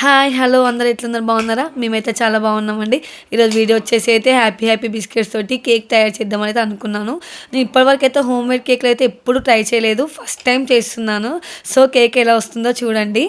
Hi hello అందరు ఎట్లున్నారు? బాగున్నారా? మేమైతే చాలా బాగున్నామండి. ఈరోజు వీడియో వచ్చేసి అయితే హ్యాపీ హ్యాపీ బిస్కెట్స్ తోటి కేక్ తయారు చేద్దామని అయితే అనుకున్నాను. నేను ఇప్పటివరకు అయితే హోమ్ మేడ్ కేక్లు అయితే ఎప్పుడు ట్రై చేయలేదు. ఫస్ట్ టైం చేస్తున్నాను. సో కేక్ ఎలా వస్తుందో చూడండి.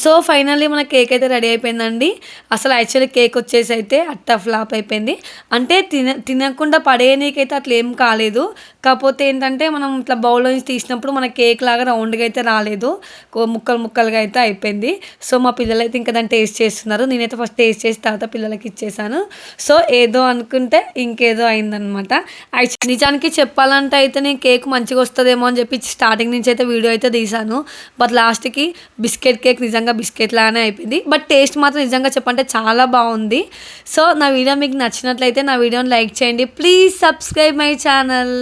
సో ఫైనల్లీ మన కేక్ అయితే రెడీ అయిపోయిందండి. అసలు యాక్చువల్లీ కేక్ వచ్చేసి అయితే అట్ట ఫ్లాప్ అయిపోయింది. అంటే తిన తినకుండా పడేయనీకైతే అట్లా ఏం కాలేదు. కాకపోతే ఏంటంటే మనం ఇట్లా బౌల్లో నుంచి తీసినప్పుడు మన కేక్ లాగా రౌండ్గా అయితే రాలేదు. ముక్కలు ముక్కలుగా అయితే అయిపోయింది. సో మా పిల్లలు అయితే ఇంకా దాన్ని టేస్ట్ చేస్తున్నారు. నేనైతే ఫస్ట్ టేస్ట్ చేసి తర్వాత పిల్లలకి ఇచ్చేసాను. సో ఏదో అనుకుంటే ఇంకేదో అయిందనమాట యాక్చువల్లీ నిజానికి చెప్పాలంటే అయితే నేను కేక్ మంచిగా వస్తుందేమో అని చెప్పి స్టార్టింగ్ నుంచి అయితే వీడియో అయితే తీసాను బట్ లాస్ట్కి బిస్కెట్ కేక్ నిజంగా నిజంగా బిస్కెట్ లానే అయిపోయింది. బట్ టేస్ట్ మాత్రం నిజంగా చెప్పంటే చాలా బాగుంది. సో నా వీడియో మీకు నచ్చినట్లయితే నా వీడియోని లైక్ చేయండి. Please subscribe my channel.